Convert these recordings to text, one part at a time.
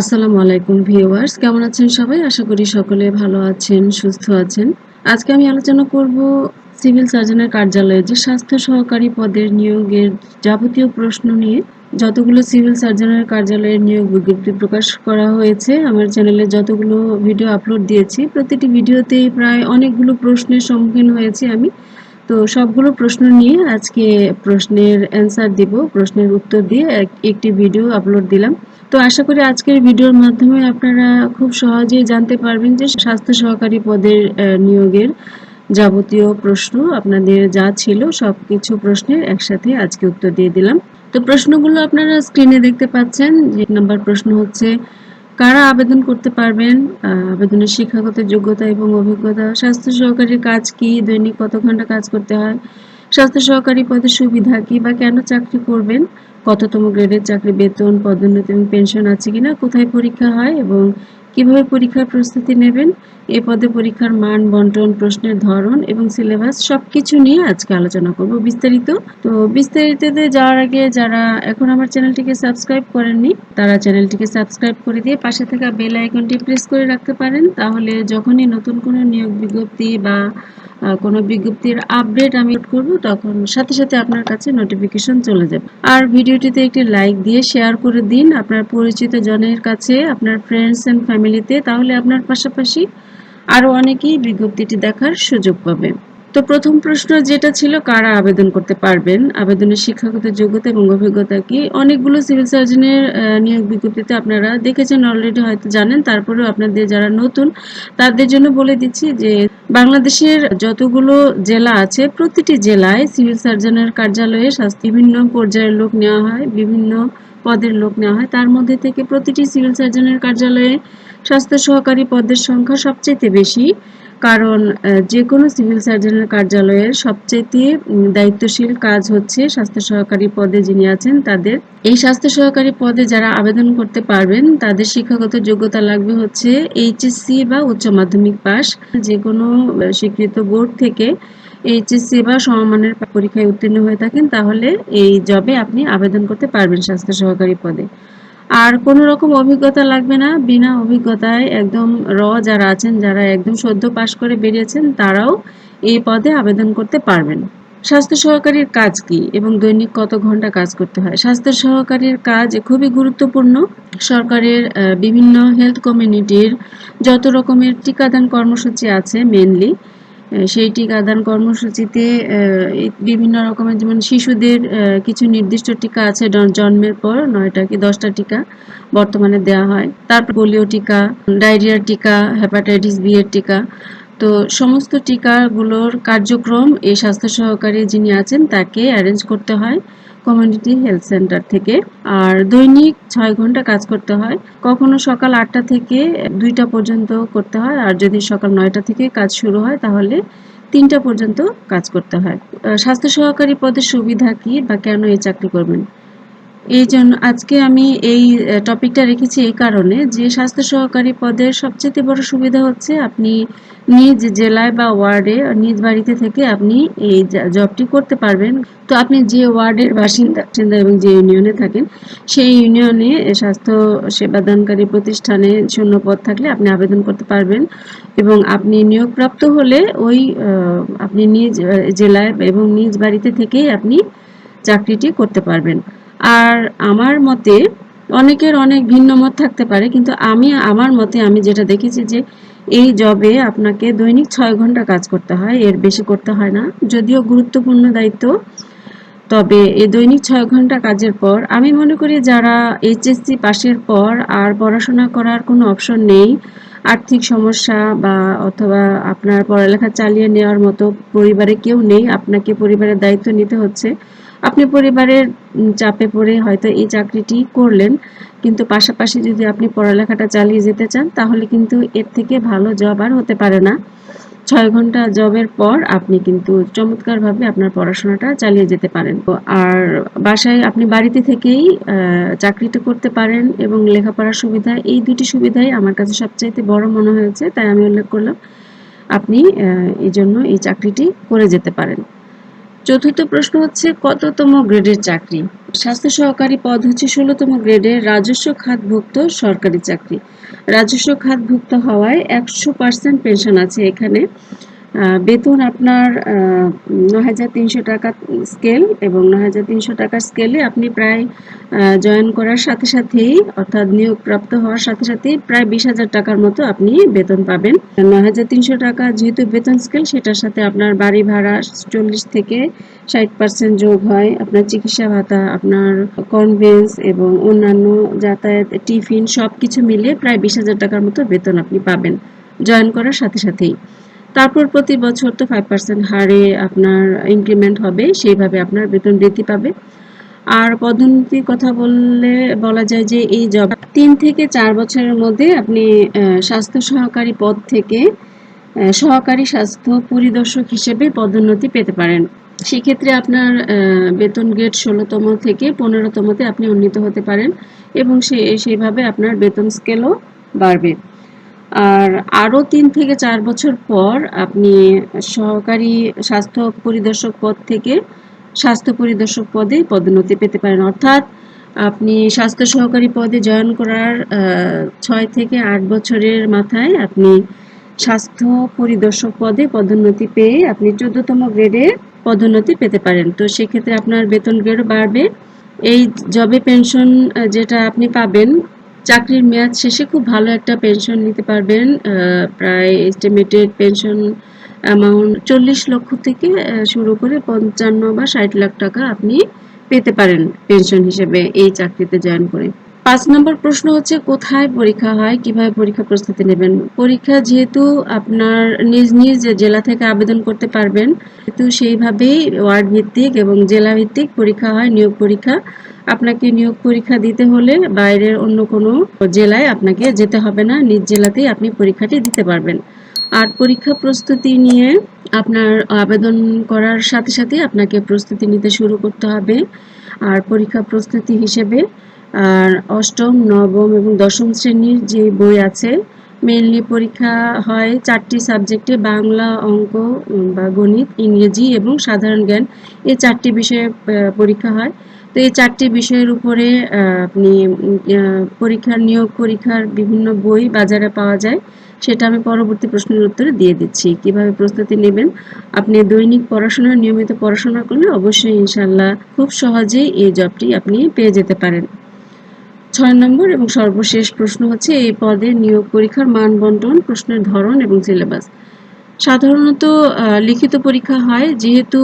আসসালামু আলাইকুম ভিউয়ার্স, কেমন আছেন সবাই? আশা করি সকলে ভালো আছেন, সুস্থ আছেন। আজকে আমি আলোচনা করব সিভিল সার্জনের কার্যালয়ে যে স্বাস্থ্য সহকারী পদের নিয়োগের যাবতীয় প্রশ্ন নিয়ে। যতগুলো সিভিল সার্জনের কার্যালয়ের নিয়োগ বিজ্ঞপ্তি প্রকাশ করা হয়েছে, আমার চ্যানেলে যতগুলো ভিডিও আপলোড দিয়েছি, প্রতিটি ভিডিওতেই প্রায় অনেকগুলো প্রশ্নের সম্মুখীন হয়েছি আমি। তো সবগুলো প্রশ্ন নিয়ে আজকে প্রশ্নের অ্যান্সার দিব, প্রশ্নের উত্তর দিয়ে একটি ভিডিও আপলোড দিলাম। তো আশা করি আজকের ভিডিওর মাধ্যমে আপনারা খুব সহজেই জানতে পারবেন যে স্বাস্থ্য সহকারী পদের নিয়োগের যাবতীয় প্রশ্ন, আপনাদের যা ছিল সব কিছু প্রশ্নের একসাথে আজকে উত্তর দিয়ে দিলাম। তো প্রশ্নগুলো আপনারা স্ক্রিনে দেখতে পাচ্ছেন, যে নাম্বার প্রশ্ন হচ্ছে, কারা আবেদন করতে পারবেন? আবেদনের শিক্ষাগত যোগ্যতা এবং অভিজ্ঞতা, স্বাস্থ্য সহকারীর কাজ কি, দৈনিক কত ঘণ্টা কাজ করতে হয়? স্বাস্থ্য সহকারী পদে সুবিধা কি বা কেন চাকরি করবেন? কততম গ্রেডের চাকরি, বেতন, পদোন্নতি এবং পেনশন আছে কিনা, কোথায় পরীক্ষা হয় এবং কীভাবে পরীক্ষার প্রস্তুতি নেবেন? এ পদে পরীক্ষার মান, বন্টন, প্রশ্নের ধরন এবং সিলেবাস সবকিছু নিয়ে আজকে আলোচনা করব বিস্তারিত। তো বিস্তারিততে যাওয়ার আগে যারা এখন আমার চ্যানেলটিকে সাবস্ক্রাইব করেননি, তারা চ্যানেলটিকে সাবস্ক্রাইব করে দিয়ে পাশে থাকা বেল আইকনটি প্রেস করে রাখতে পারেন। তাহলে যখনই নতুন কোনো নিয়োগ বিজ্ঞপ্তি বা কোনো বিজ্ঞপ্তির আপডেট আমি করব, তখন সাথে সাথে আপনার কাছে নোটিফিকেশন চলে যাবে। আর ভিডিওটিতে একটি লাইক দিয়ে শেয়ার করে দিন। আপনার পরিচিত জনের কাছে, আপনার ফ্রেন্ডস অ্যান্ড ফ্যামিলিতে তাহলে আপনার পাশাপাশি আরও অনেকেই বিজ্ঞপ্তিটি দেখার সুযোগ পাবে। তো প্রথম প্রশ্ন যেটা ছিল, কারা আবেদন করতে পারবেন? আবেদনের শিক্ষাগত যোগ্যতা এবং অভিজ্ঞতা কি? অনেকগুলো সিভিল সার্জনের নিয়োগ বিজ্ঞপ্তিতে আপনারা দেখেছেন অলরেডি হয়তো জানেন। তারপরেও আপনাদের যারা নতুন, তাদের জন্য বলে দিচ্ছি যে বাংলাদেশের যতগুলো জেলা আছে, প্রতিটি জেলায় সিভিল সার্জনের কার্যালয়ে বিভিন্ন পর্যায়ের লোক নেওয়া হয়, বিভিন্ন পদের লোক নেওয়া হয়। তার মধ্যে থেকে প্রতিটি সিভিল সার্জনের কার্যালয়ে স্বাস্থ্য সহকারী পদের সংখ্যা সবচেয়ে বেশি। কারণ যে কোনো সিভিল সার্জনের কার্যালয়ের সবচেয়ে দায়িত্বশীল কাজ হচ্ছে স্বাস্থ্য সহকারী পদে যিনি আছেন তাদের। এই স্বাস্থ্য সহকারী পদে যারা আবেদন করতে পারবেন, তাদের শিক্ষাগত যোগ্যতা লাগবে হচ্ছে এইচএসসি বা উচ্চ মাধ্যমিক পাস যে কোনো স্বীকৃত বোর্ড থেকে এইচএসসি বা সমমানের পরীক্ষায় উত্তীর্ণ হয়ে থাকেন, তাহলে এই জবে আপনি আবেদন করতে পারবেন স্বাস্থ্য সহকারী পদে। আর কোনো রকম অভিজ্ঞতা লাগবে না। বিনা অভিজ্ঞতায় একদম র যারা আছেন, যারা একদম সদ্য পাশ করে বেরিয়েছেন, তারাও এই পদে আবেদন করতে পারবেন। স্বাস্থ্য সহকারীর কাজ কি এবং দৈনিক কত ঘণ্টা কাজ করতে হয়? স্বাস্থ্য সহকারীর কাজ খুবই গুরুত্বপূর্ণ। সরকারের বিভিন্ন হেলথ কমিউনিটির যত রকমের টিকাদান কর্মসূচি আছে মেনলি সেই টিকাদান কর্মসূচিতে বিভিন্ন রকমের যেমন শিশুদের কিছু নির্দিষ্ট টিকা আছে জন্মের পর, নয়টা কি দশটা টিকা বর্তমানে দেওয়া হয়। তারপর পোলিও টিকা, ডায়রিয়ার টিকা, হেপাটাইটিস বি এর টিকা তো সমস্ত টিকাগুলোর কার্যক্রম এই স্বাস্থ্য সহকারী যিনি আছেন, তাকে অ্যারেঞ্জ করতে হয় কমিউনিটি হেলথ সেন্টার থেকে। আর দৈনিক ছয় ঘণ্টা কাজ করতে হয়। কখনো সকাল আটটা থেকে দুইটা পর্যন্ত করতে হয়। আর যদি সকাল নয়টা থেকে কাজ শুরু হয়, তাহলে তিনটা পর্যন্ত কাজ করতে হয়। স্বাস্থ্য সহকারী পদের সুবিধা কি বা কেন এই চাকরি করবেন? এই জন্য আজকে আমি এই টপিকটা রেখেছি এই কারণে যে স্বাস্থ্য সহকারী পদের সবচেয়ে বড় সুবিধা হচ্ছে আপনি নিজ জেলায় বা ওয়ার্ডে, নিজ বাড়িতে থেকে আপনি এই জবটি করতে পারবেন। তো আপনি যে ওয়ার্ডের বাসিন্দা এবং যে ইউনিয়নে থাকেন, সেই ইউনিয়নে স্বাস্থ্য সেবাদানকারী প্রতিষ্ঠানে শূন্য পদ থাকলে আপনি আবেদন করতে পারবেন এবং আপনি নিয়োগপ্রাপ্ত হলে ওই আপনি নিজ জেলায় এবং নিজ বাড়িতে থেকেই আপনি চাকরিটি করতে পারবেন। আর আমার মতে অনেকের অনেক ভিন্ন মত থাকতে পারে, কিন্তু আমি, আমার মতে আমি যেটা দেখেছি যে এই জবে আপনাকে দৈনিক ছয় ঘণ্টা কাজ করতে হয়, এর বেশি করতে হয় না। যদিও গুরুত্বপূর্ণ দায়িত্ব, তবে এই দৈনিক ছয় ঘণ্টা কাজের পর আমি মনে করি যারা এইচএসসি পাশের পর আর পড়াশোনা করার কোনো অপশন নেই, আর্থিক সমস্যা বা অথবা আপনার পড়ালেখা চালিয়ে নেওয়ার মতো পরিবারে কেউ নেই, আপনাকে পরিবারের দায়িত্ব নিতে হচ্ছে। আপনি পরিবারের চাপে পড়ে হয়তো এই চাকরিটি করলেন, কিন্তু পাশাপাশি যদি আপনি পড়ালেখাটা চালিয়ে যেতে চান, তাহলে কিন্তু এর থেকে ভালো জব আর হতে পারে না। ছয় ঘণ্টা জবের পর আপনি কিন্তু চমৎকারভাবে আপনার পড়াশোনাটা চালিয়ে যেতে পারেন। আর বাসায় আপনি বাড়িতে থেকেই চাকরিটা করতে পারেন এবং লেখাপড়ার সুবিধা, এই দুটি সুবিধাই আমার কাছে সবচাইতে বড় মনে হয়েছে, তাই আমি উল্লেখ করলাম, আপনি এই জন্য এই চাকরিটি করে যেতে পারেন। চতুর্থ প্রশ্ন হচ্ছে, কততম গ্রেডের চাকরি? স্বাস্থ্য সহকারী পদ হচ্ছে ষোলোতম গ্রেডের রাজস্ব খাতভুক্ত সরকারি চাকরি। রাজস্ব খাতভুক্ত হওয়ায় একশো পার্সেন্ট পেনশন আছে এখানে। বেতন আপনার নয় হাজার তিনশো টাকা স্কেল এবং নয় হাজার তিনশো টাকার স্কেলে আপনি প্রায় জয়েন করার সাথে সাথেই, অর্থাৎ নিয়োগপ্রাপ্ত হওয়ার সাথে সাথেই প্রায় বিশ হাজার টাকার মতো আপনি বেতন পাবেন। নয় হাজার তিনশো টাকা যেহেতু বেতন স্কেল, সেটার সাথে আপনার বাড়ি ভাড়া চল্লিশ থেকে ষাট পার্সেন্ট যোগ হয়। আপনার চিকিৎসা ভাতা, আপনার কনভেন্স এবং অন্যান্য যাতায়াত, টিফিন সব কিছু মিলিয়ে প্রায় বিশ হাজার টাকার মতো বেতন আপনি পাবেন, জয়েন করার সাথে সাথেই। তারপর প্রতি বছর তো ফাইভ পার্সেন্ট হারে আপনার ইনক্রিমেন্ট হবে, সেইভাবে আপনার বেতন বৃদ্ধি পাবে। আর পদোন্নতির কথা বললে, বলা যায় যে এই জব তিন থেকে চার বছরের মধ্যে আপনি স্বাস্থ্য সহকারী পদ থেকে সহকারী স্বাস্থ্য পরিদর্শক হিসেবে পদোন্নতি পেতে পারেন। সেক্ষেত্রে আপনার বেতন গ্রেড ষোলোতম থেকে পনেরোতমতে আপনি উন্নীত হতে পারেন এবং সে, সেইভাবে আপনার বেতন স্কেলও বাড়বে। আর আরও তিন থেকে চার বছর পর আপনি সহকারী স্বাস্থ্য পরিদর্শক পদ থেকে স্বাস্থ্য পরিদর্শক পদে পদোন্নতি পেতে পারেন। অর্থাৎ আপনি স্বাস্থ্য সহকারী পদে জয়েন করার ছয় থেকে আট বছরের মাথায় আপনি স্বাস্থ্য পরিদর্শক পদে পদোন্নতি পেয়ে আপনি চোদ্দতম গ্রেডে পদোন্নতি পেতে পারেন। তো সেক্ষেত্রে আপনার বেতন গ্রেডও বাড়বে। এই জবে পেনশন যেটা আপনি পাবেন চাকরির মেয়াদ শেষে খুব ভালো একটা পেনশন নিতে পারবেন প্রায় এস্টিমেটেড পেনশন অ্যামাউন্ট চল্লিশ লক্ষ থেকে শুরু করে পঞ্চান্ন বা ষাট লাখ টাকা আপনি পেতে পারেন পেনশন হিসেবে এই চাকরিতে জয়েন করে। পাঁচ নম্বর প্রশ্ন হচ্ছে, কোথায় পরীক্ষা হয়, কীভাবে পরীক্ষা প্রস্তুতি নেবেন? পরীক্ষা যেহেতু আপনার নিজ নিজ জেলা থেকে আবেদন করতে পারবেন কিন্তু সেইভাবেই ওয়ার্ড ভিত্তিক এবং জেলা ভিত্তিক পরীক্ষা হয়, নিয়োগ পরীক্ষা। আপনাকে নিয়োগ পরীক্ষা দিতে হলে বাইরের অন্য কোনো জেলায় আপনাকে যেতে হবে না। নিজ জেলাতেই আপনি পরীক্ষাটি দিতে পারবেন। আর পরীক্ষা প্রস্তুতি নিয়ে আপনার আবেদন করার সাথে সাথে আপনাকে প্রস্তুতি নিতে শুরু করতে হবে। আর পরীক্ষা প্রস্তুতি হিসেবে আর অষ্টম, নবম এবং দশম শ্রেণির যে বই আছে মেইনলি পরীক্ষা হয় চারটি সাবজেক্টে, বাংলা, অঙ্ক বা গণিত, ইংরেজি এবং সাধারণ জ্ঞান। এই চারটি বিষয়ে পরীক্ষা হয়। তো এই চারটি বিষয়ের উপরে আপনি পরীক্ষার নিয়োগ, পরীক্ষার বিভিন্ন বই বাজারে পাওয়া যায়। সেটা আমি পরবর্তী প্রশ্নের উত্তরে দিয়ে দিচ্ছি। কীভাবে প্রস্তুতি নেবেন? আপনি দৈনিক পড়াশোনা, নিয়মিত পড়াশোনা করলে অবশ্যই ইনশাল্লাহ খুব সহজেই এই জবটি আপনি পেয়ে যেতে পারেন। ছয় নম্বর এবং সর্বশেষ প্রশ্ন হচ্ছে, এই পদের নিয়োগ পরীক্ষার মান বন্টন প্রশ্নের ধরন এবং সিলেবাস। সাধারণত লিখিত পরীক্ষা হয়, যেহেতু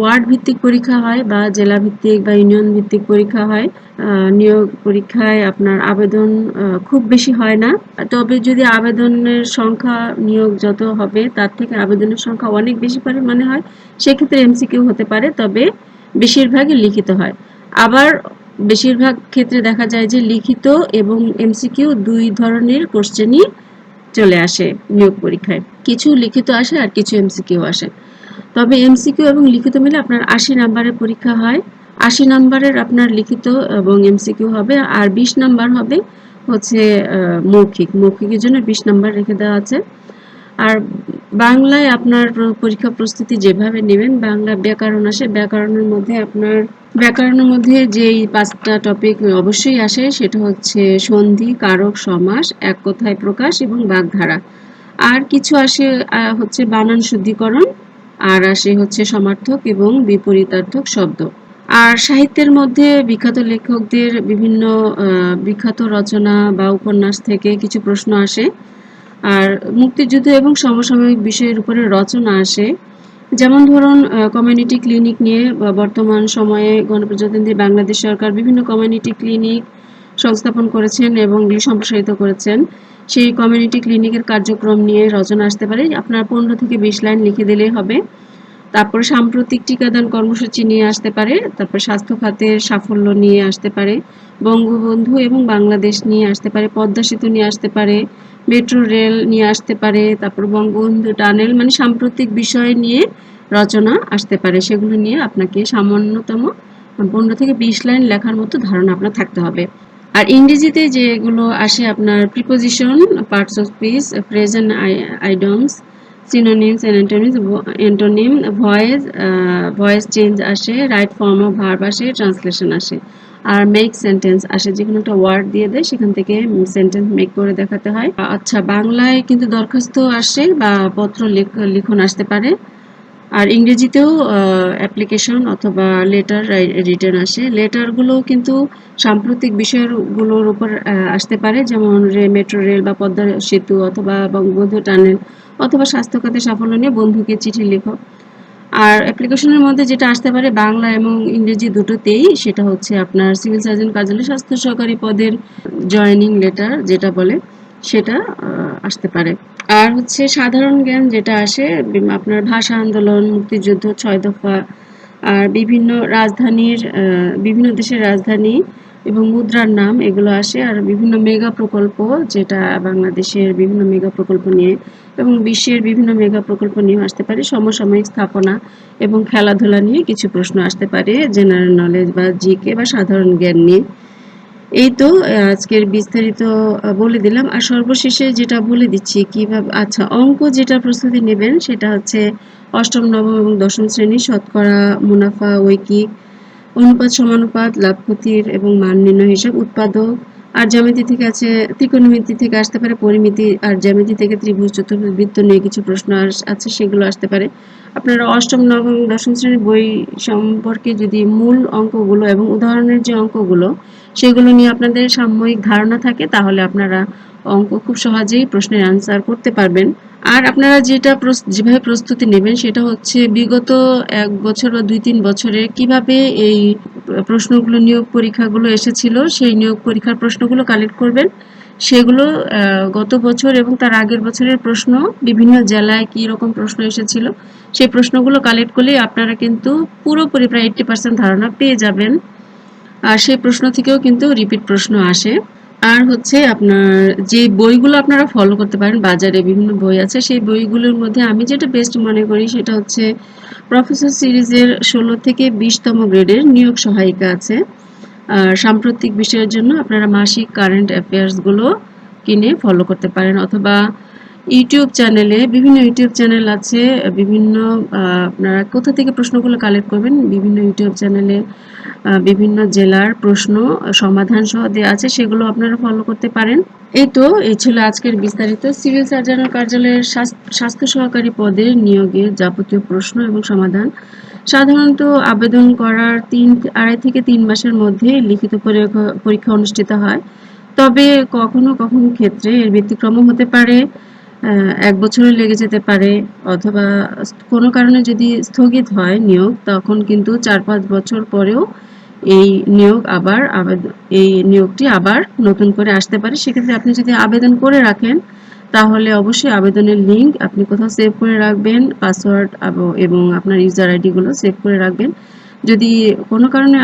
ওয়ার্ড ভিত্তিক পরীক্ষা হয় বা জেলা ভিত্তিক বা ইউনিয়ন ভিত্তিক পরীক্ষা হয় নিয়োগ পরীক্ষায় আপনার আবেদন খুব বেশি হয় না। তবে যদি আবেদনের সংখ্যা, নিয়োগ যত হবে, তার থেকে আবেদনের সংখ্যা অনেক বেশি পরিমাণে হয়, সেক্ষেত্রে এমসিকিউ হতে পারে, তবে বেশিরভাগই লিখিত হয়। আবার বেশিরভাগ ক্ষেত্রে দেখা যায় যে লিখিত এবং এমসিকিউ দুই ধরনের কোশ্চেনই চলে আসে নিয়োগ পরীক্ষায়। কিছু লিখিত আসে আর কিছু এমসিকিউ আসে। তবে এমসিকিউ এবং লিখিত মিলে আপনার আশি নাম্বারের পরীক্ষা হয়। আশি নাম্বারের আপনার লিখিত এবং এমসিকিউ হবে আর বিশ নাম্বার হবে হচ্ছে মৌখিক। মৌখিকের জন্য বিশ নাম্বার রেখে দেওয়া আছে। আর বাংলায় আপনার পরীক্ষা প্রস্তুতি যেভাবে নেবেন, বাংলা ব্যাকরণ আসে। ব্যাকরণের মধ্যে আপনার ব্যাকরণের মধ্যে যেই পাঁচটা টপিক অবশ্যই আসে, সেটা হচ্ছে সন্ধি, কারক, সমাস, এক কথায় প্রকাশ এবং বাগধারা। আর কিছু আসে হচ্ছে বানান শুদ্ধিকরণ, আর আসে হচ্ছে সমার্থক এবং বিপরীতার্থক শব্দ। আর সাহিত্যের মধ্যে বিখ্যাত লেখকদের বিভিন্ন বিখ্যাত রচনা বা উপন্যাস থেকে কিছু প্রশ্ন আসে। আর মুক্তিযুদ্ধ এবং সমসাময়িক বিষয়ের উপরে রচনা আসে। যেমন ধরুন কমিউনিটি ক্লিনিক নিয়ে বর্তমান সময়ে গণপ্রজাতন্ত্রী বাংলাদেশ সরকার বিভিন্ন কমিউনিটি ক্লিনিক সংস্থাপন করেছেন এবং সম্প্রসারিত করেছেন। সেই কমিউনিটি ক্লিনিকের কার্যক্রম নিয়ে রচনা আসতে পারে। আপনার পনেরো থেকে বিশ লাইন লিখে দিলেই হবে। তারপরে সাম্প্রতিক টিকাদান কর্মসূচি নিয়ে আসতে পারে। তারপর স্বাস্থ্য খাতের সাফল্য নিয়ে আসতে পারে। বঙ্গবন্ধু এবং বাংলাদেশ নিয়ে আসতে পারে, পদ্মা সেতু নিয়ে আসতে পারে, মেট্রো রেল নিয়ে আসতে পারে, তারপর বঙ্গবন্ধু টানেল মানে সাম্প্রতিক বিষয় নিয়ে রচনা আসতে পারে। সেগুলো নিয়ে আপনাকে সামান্যতম পনেরো থেকে বিশ লাইন লেখার মতো ধারণা আপনার থাকতে হবে। আর ইংরেজিতে যেগুলো আসে আপনার preposition parts of speech present idioms synonyms antonyms antonym voice voice change আসে রাইট ফর্ম অফ ভার্ব আসে ট্রান্সলেশন আসে। আর মেক সেন্টেন্স আসে যে কোনো একটা ওয়ার্ড দিয়ে দেয়, সেখান থেকে সেন্টেন্স মেক করে দেখাতে হয়। আচ্ছা বাংলায় কিন্তু দরখাস্ত আসে বা পত্র লিখন আসতে পারে। আর ইংরেজিতেও অ্যাপ্লিকেশন অথবা লেটার রিটার্ন আসে। লেটারগুলো কিন্তু সাম্প্রতিক বিষয়গুলোর উপর আসতে পারে। যেমন মেট্রো রেল বা পদ্মা সেতু অথবা বঙ্গবন্ধু টানেল অথবা স্বাস্থ্যখাতে সাফল্য নিয়ে বন্ধুকে চিঠি লেখো। আর অ্যাপ্লিকেশনের মধ্যে যেটা আসতে পারে বাংলা এবং ইংরেজি দুটোতেই, সেটা হচ্ছে আপনার সিভিল সার্জন কার্যালয় স্বাস্থ্য সহকারী পদের জয়নিং লেটার যেটা বলে, সেটা আসতে পারে। আর হচ্ছে সাধারণ জ্ঞান যেটা আসে আপনার ভাষা আন্দোলন, মুক্তিযুদ্ধ ছয় দফা, আর বিভিন্ন রাজধানীর বিভিন্ন দেশের রাজধানী এবং মুদ্রার নাম, এগুলো আসে। আর বিভিন্ন মেগা প্রকল্প যেটা বাংলাদেশের বিভিন্ন মেগা প্রকল্প নিয়ে এবং বিশ্বের বিভিন্ন মেগা প্রকল্প নিয়ে আসতে পারে। সমসাময়িক স্থাপনা এবং খেলাধুলা নিয়ে কিছু প্রশ্ন আসতে পারে জেনারেল নলেজ বা জিকে বা সাধারণ জ্ঞান নিয়ে। এই তো, আজকের বিস্তারিত বলে দিলাম। আর সর্বশেষে যেটা বলে দিচ্ছি, কীভাবে আচ্ছা অঙ্ক যেটা প্রস্তুতি নেবেন সেটা হচ্ছে অষ্টম, নবম এবং দশম শ্রেণি শতকরা মুনাফা, ঐকিক, অনুপাত, সমানুপাত লাভ ক্ষতির এবং মান নির্ণয় হিসাব, উৎপাদক আর জ্যামিতি থেকে আছে, ত্রিকোণমিতি থেকে আসতে পারে, পরিমিতি আর জ্যামিতি থেকে ত্রিভুজ চতুর্ভুজ বৃত্ত নিয়ে কিছু প্রশ্ন আছে, সেগুলো আসতে পারে। আপনারা অষ্টম, নবম, দশম শ্রেণির বই সম্পর্কে যদি মূল অঙ্কগুলো এবং উদাহরণের যে অঙ্কগুলো সেগুলো নিয়ে আপনাদের সাময়িক ধারণা থাকে, তাহলে আপনারা অঙ্ক খুব সহজেই প্রশ্নের আনসার করতে পারবেন। আর আপনারা যেটা যেভাবে প্রস্তুতি নেবেন সেটা হচ্ছে বিগত এক বছর বা দুই তিন বছরে কীভাবে এই প্রশ্নগুলো নিয়োগ পরীক্ষাগুলো এসেছিল, সেই নিয়োগ পরীক্ষার প্রশ্নগুলো কালেক্ট করবেন। সেগুলো গত বছর এবং তার আগের বছরের প্রশ্ন, বিভিন্ন জেলায় কি রকম প্রশ্ন এসেছিল, সেই প্রশ্নগুলো কালেক্ট করলে আপনারা কিন্তু পুরোপুরি প্রায় এইটটি পার্সেন্ট ধারণা পেয়ে যাবেন। আর সেই প্রশ্ন থেকেও কিন্তু রিপিট প্রশ্ন আসে। আর হচ্ছে আপনার যে বইগুলো আপনারা ফলো করতে পারেন, বাজারে বিভিন্ন বই আছে, সেই বইগুলোর মধ্যে আমি যেটা বেস্ট মনে করি সেটা হচ্ছে প্রফেসর সিরিজের ষোলো থেকে বিশতম গ্রেডের নিয়োগ সহায়িকা আছে। আর সাম্প্রতিক বিষয়ের জন্য আপনারা মাসিক কারেন্ট অ্যাফেয়ার্সগুলো কিনে ফলো করতে পারেন, অথবা ইউটিউব চ্যানেলে, বিভিন্ন ইউটিউব চ্যানেল আছে, বিভিন্ন আপনারা কোথা থেকে প্রশ্নগুলো কালেক্ট করবেন, বিভিন্ন ইউটিউব চ্যানেলে বিভিন্ন জেলার প্রশ্ন, সমাধান সহ দেওয়া আছে সেগুলো আপনারা ফলো করতে পারেন। এই তো, এই ছিল আজকের বিস্তারিত। সিভিল সার্জনের কার্যালয়ের স্বাস্থ্য সহকারী পদের নিয়োগের যাবতীয় প্রশ্ন এবং সমাধান। সাধারণত আবেদন করার তিন, আড়াই থেকে তিন মাসের মধ্যে লিখিত পরীক্ষা অনুষ্ঠিত হয়। তবে কখনো কখনো ক্ষেত্রে এর ব্যতিক্রমও হতে পারে। এক বছরও লেগে যেতে পারে, অথবা কোনো কারণে যদি স্থগিত হয় নিয়োগ, তখন কিন্তু চার পাঁচ বছর পরেও এই নিয়োগ আবার এই নিয়োগটি আবার নতুন করে আসতে পারে। সেক্ষেত্রে আপনি যদি আবেদন করে রাখেন, তাহলে অবশ্যই আবেদনের লিঙ্ক আপনি কোথাও সেভ করে রাখবেন, পাসওয়ার্ড এবং আপনার ইউজার আইডিগুলো সেভ করে রাখবেন। যদি কোনো কারণে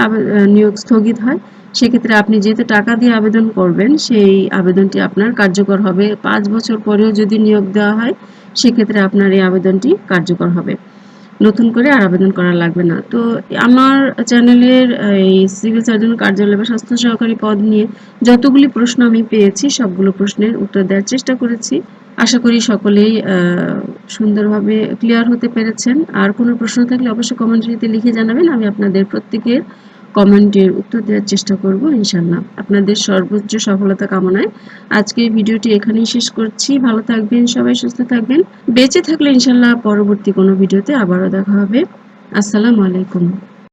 নিয়োগ স্থগিত হয় সেক্ষেত্রে আপনি যেহেতু টাকা দিয়ে আবেদন করবেন, সেই আবেদনটি আপনার কার্যকর হবে। পাঁচ বছর পরেও যদি নিয়োগ দেওয়া হয়, সেক্ষেত্রে আপনার এই আবেদনটি কার্যকর হবে। নতুন করে আর আবেদন করা লাগবে না। তো আমার চ্যানেলের এই সিভিল সার্জন কার্যালয় বা স্বাস্থ্য সহকারী পদ নিয়ে যতগুলি প্রশ্ন আমি পেয়েছি, সবগুলো প্রশ্নের উত্তর দেওয়ার চেষ্টা করেছি। আশা করি সকলেই সুন্দরভাবে ক্লিয়ার হতে পেরেছেন। আর কোনো প্রশ্ন থাকলে অবশ্যই কমেন্টে লিখে জানাবেন। আমি আপনাদের প্রত্যেকের কমেন্টের উত্তর দেওয়ার চেষ্টা করব ইনশাল্লাহ আপনাদের সর্বোচ্চ সফলতা কামনায় আজকের ভিডিওটি এখানেই শেষ করছি। ভালো থাকবেন, সবাই সুস্থ থাকবেন। বেঁচে থাকলে ইনশাল্লাহ পরবর্তী কোনো ভিডিওতে আবারও দেখা হবে। আসসালামু আলাইকুম।